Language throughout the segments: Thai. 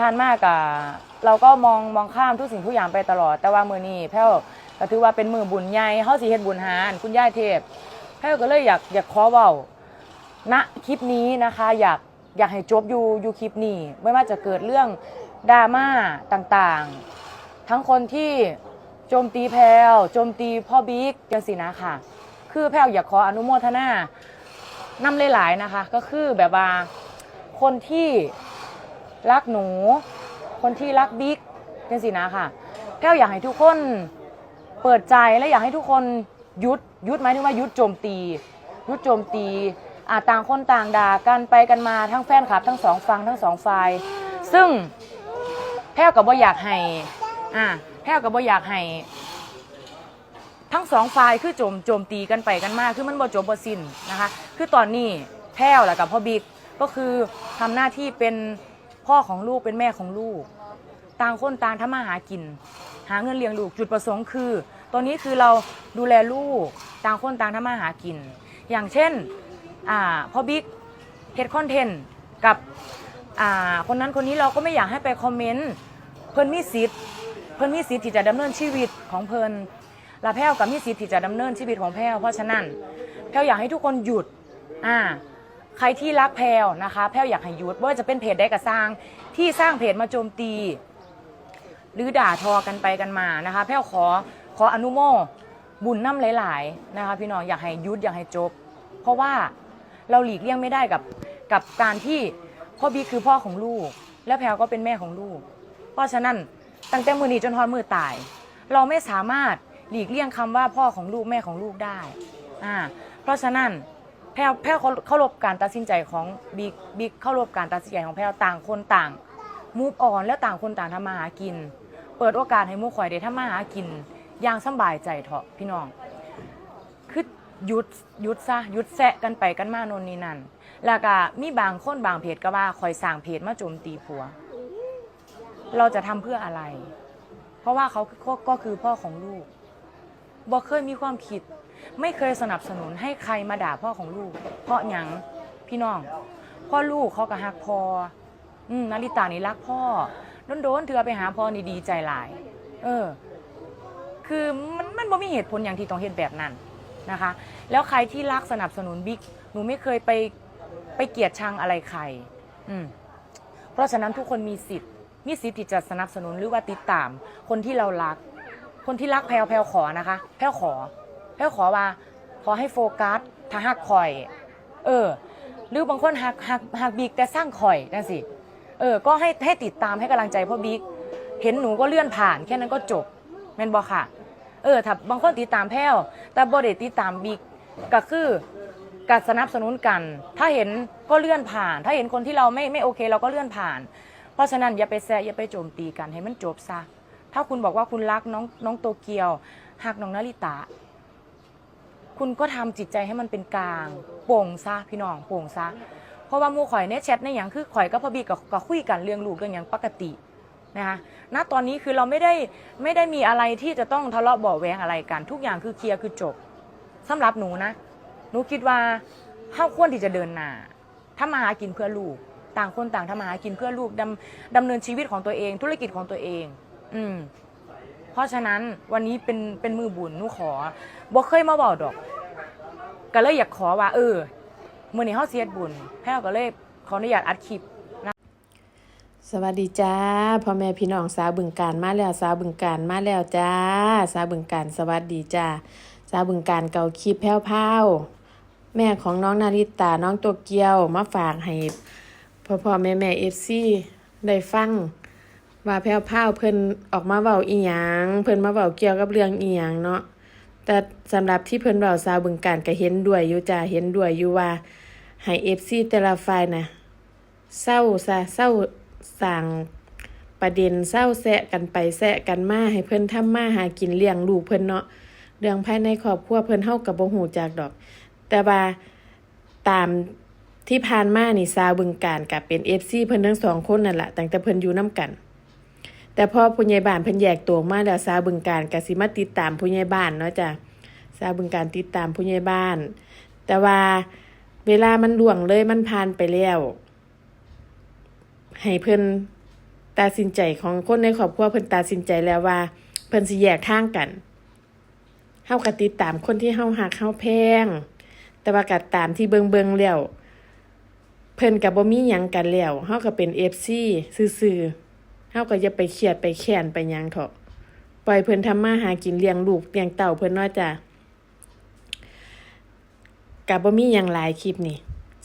ผ่านมากอะเราก็มองมองข้ามทุกสิ่งทุกอย่างไปตลอด แต่ว่ามือนี้แพ้วก็ถือว่าเป็นมือบุญใหญ่เฮาสิเฮ็ดบุญหารคุณย่าเทพแพ้วก็เลยอยากอยากขอเว้าณคลิปนี้นะคะอยากอยากให้จบอยู่อยู่คลิปนี้ไม่ว่าจะเกิดเรื่องดราม่าต่างๆ ทั้งคนที่โจมตีแพลวโจมตีพ่อบิ๊กจังสินะค่ะ คือแพลวอยากขออนุโมทนานำหลายๆนะคะ ก็คือแบบว่าคนที่ รักหนู คนที่รักบิ๊กจังสินะค่ะแพลวอยากให้ทุกคนเปิดใจและอยากให้ทุกคนยุดยุดไหมายถึงว่ายุดโจมตี ยุดโจมตีอาต่างคนต่างด่ากันไปกันมาทั้งแฟนคลับ ทั้งสองฝั่งทั้งสองฝ่ายซึ่งแพลวกับว่าอยากให้อ่าแพลวกับว่าอยากให้ทั้งสองฝ่ายคือโจมโจมตีกันไปกันมาคือมันบ่จบบ่สิ้นนะคะ คือตอนนี้แพ้วแหละกับพ่อบิ๊กก็คือทำหน้าที่เป็น พ่อของลูกเป็นแม่ของลูก ต่างคนต่างทำมาหากิน หาเงินเลี้ยงลูกจุดประสงค์คือ ตอนนี้คือเราดูแลลูกต่างคนต่างทำมาหากิน อย่างเช่นอ่าพ่อบิ๊กเฮ็ดคอนเทนต์กับอ่าคนนั้นคนนี้เราก็ไม่อยากให้ไปคอมเมนต์เพิ่นมีสิทธิ์เพิ่นมีสิทธิ์ที่จะดำเนินชีวิตของเพิ่นลาแพ้วกับมีสิทธิ์ที่จะดำเนินชีวิตของแพ้วเพราะฉะนั้นแพ้วอยากให้ทุกคนหยุดอ่า ใครที่รักแพลวนะคะ แพ้วอยากให้หยุดว่าจะเป็นเพจใดก็สร้าง ที่สร้างเพจมาโจมตี หรือด่าทอกันไปกันมานะคะ แพ้วขอขออนุโมบุญน้ำหลาย ๆ นะคะ พี่น้องอยากให้ยุดอยากให้จบ เพราะว่าเราหลีกเลี่ยงไม่ได้กับกับการที่พ่อบีคือพ่อของลูก และแพลวก็เป็นแม่ของลูก เพราะฉะนั้นตั้งแต่มือนี้จนทอดมือตาย เราไม่สามารถหลีกเลี่ยงคำว่าพ่อของลูกแม่ของลูกได้อ่าเพราะฉะนั้น แพลวแพลวเขาเคารพการตัดสินใจของบิ๊กบิ๊กเคารพการตัดสินใจของแพลวต่างคนต่างมูฟออนและต่างคนต่างทำมาหากิน เปิดโอกาสให้มู่ข่อยได้ทำมาหากินอย่างสบายใจเถอะพี่น้อง คือหยุดหยุดซะหยุดแซะกันไปกันมาโนนนี่นั่น แล้วก็มีบางคนบางเพจก็ว่าคอยสร้างเพจมาโจมตีผัว เราจะทำเพื่ออะไร เพราะว่าเขาก็คือพ่อของลูก บอเคยมีความคิด ไม่เคยสนับสนุนให้ใครมาด่าพ่อของลูก เพราะหยังพี่น้อง พ่อลูกเขาก็ฮักพออืมนาริตานี่รักพ่อโดนๆเธอไปหาพ่อนี่ดีใจหลาย เออ คือมันมันบ่มีเหตุผลอย่างที่ต้องเห็นแบบนั้นนะคะ แล้วใครที่รักสนับสนุนบิ๊กหนูไม่เคยไปไปเกลียดชังอะไรใคร อืมเพราะฉะนั้นทุกคนมีสิทธิ์ มีสิทธิ์ที่จะสนับสนุนหรือว่าติดตามคนที่เรารัก คนที่รักแพลวแพลวขอนะคะ แพลวขอ แพลวขอว่าขอให้โฟกัสถ้าหักข่อย เออ หรือบางคนหักหักหักบิ๊กแต่สร้างข่อยนั่นสิเออ ก็ให้ให้ติดตามให้กำลังใจพ่อบิ๊กเห็นหนูก็เลื่อนผ่านแค่นั้นก็จบแม่นบอค่ะ เออถ้าบางคนติดตามแพลวแต่บอดติดตามบิ๊กก็คือการสนับสนุนกัน ถ้าเห็นก็เลื่อนผ่าน ถ้าเห็นคนที่เราไม่ไม่โอเค เราก็เลื่อนผ่าน เพราะฉะนั้นอย่าไปแซะอย่าไปโจมตีกันให้มันจบซะ ถ้าคุณบอกว่าคุณรักน้องน้องโตเกียวหักน้องนาริตะ คุณก็ทำจิตใจให้มันเป็นกลาง โป่งซะพี่น้องโป่งซะเพราะว่ามูข่อยในแชทในอย่างคือข่อยกับพอบีกับกับคุยกันเรื่องลูกเรื่องอย่างปกตินะคะณตอนนี้คือเราไม่ได้ไม่ได้มีอะไรที่จะต้องทะเลาะเบาแวงอะไรกัน ทุกอย่างคือเคลียร์คือจบสำหรับหนูนะ หนูคิดว่าเฮาควรที่จะเดินหน้าทำมาหากินเพื่อลูก ต่างคนต่างทำมาหากินเพื่อลูกดำดำเนินชีวิตของตัวเอง ธุรกิจของตัวเอง อืม เพราะฉะนั้นวันนี้เป็นเป็นมือบุญหนูขอบ่เคยมาบอกดอก ก็เลยอยากขอว่า เออมื่อนี้เฮาเสียดบุญแพ้วก็เลยขออนุญาตอัดคลิปสวัสดีจ้าพ่อแม่พี่น้องสาวบึงการมาแล้วสาวบึงการมาแล้วจ้า สาวบึงการสวัสดีจ้าสาวบึงการเกาคลิปแพ้วพาวแม่ของน้องนาริตาน้องโตเกียวมาฝากให้พ่อพ่อแม่แม่เอฟซีได้ฟัง ว่าแพ้วพราเพิ่นออกมาเว้าอีหยังเพิ่นมาเว้าเกี่ยวกับเรื่องอีหยังเนาะแต่สำหรับที่เพิ่นเว้าสาวบึงการก็เห็นด้วยอยู่จ้าเห็นด้วยอยู่ว่าให้เอฟซีแต่ละฝ่ายนะเศร้าซะเศร้าสั่งประเด็นเศร้าแซะกันไปแซะกันมาให้เพิ่นทำมาหากินเลี้ยงลูกเพิ่นเนาะเรื่องภายในครอบครัวเพิ่นเฮากับบ่ฮู้จักดอก แต่ว่าตามที่ผ่านมานี่ซาวบึงการกับเป็น FC เพิ่นทั้งสองคนนั่นแหละตั้งแต่เพิ่นอยู่นํกัน แต่พอผู้ใหญ่บ้านเพิ่นแยกตัวมาแล้วซาวบึงการก็สิมาติดตามผู้ใหญ่บ้านเนาะจ้ะซาวบึงการติดตามผู้ใหญ่บ้าน แต่ว่าเวลามันล่วงเลยมันผ่านไปแล้ว ให้เพิ่นตัดสินใจของคนในครอบครัวเพิ่นตัดสินใจแล้วว่า เพิ่นสิแยกทางกันเฮาก็ติดตามคนที่เฮาฮักเฮาแพง แต่ว่าก็ตามที่เบิ่งแล้วเพิ่นก็บบ่มีหยังกันแล้วเฮาก็เป็น FC ซื่อๆ ฮาก็อย่าไปเครียดไปแค้นไปยังเถาะปล่อยเพิ่นทำมาหากินเลี้ยงลูกเลี้ยงเต้าเพิ่นเนาะจ้ะก็บ่มีหยังหลายคลิปนี่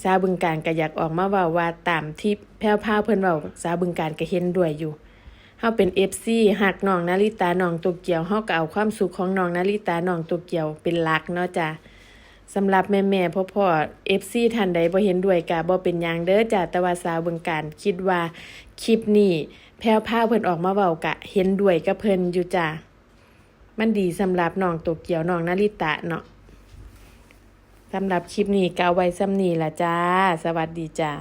สาวบึงการก็อยากออกมาว้าว่าตามที่แพ้วพาเพิ่นเว้าสาวบึงการก็เห็นด้วยอยู่เฮาเป็น FC ฮักน้องนาริตาน้องโตเกียวเฮาก็เอาความสุขของน้องนาริตาน้องโตเกียวเป็นหลักเนาะจ้ะสำหรับแม่ๆพ่อๆ FC ท่านใดบ่เห็นด้วยก็บ่เป็นหยังเด้อจ้ะแต่ว่าสาวบึงการคิดว่าคลิปนี้ แพลวพราเพิ่นออกมาเว้ากะ เห็นด้วยกับเพิ่นอยู่จ้ามันดีสำหรับน้องโตเกียวน้องนาริตะเนาะสำหรับคลิปนี้ก็เอาไว้ซ้ำนี้ละจ้า สวัสดีจ้า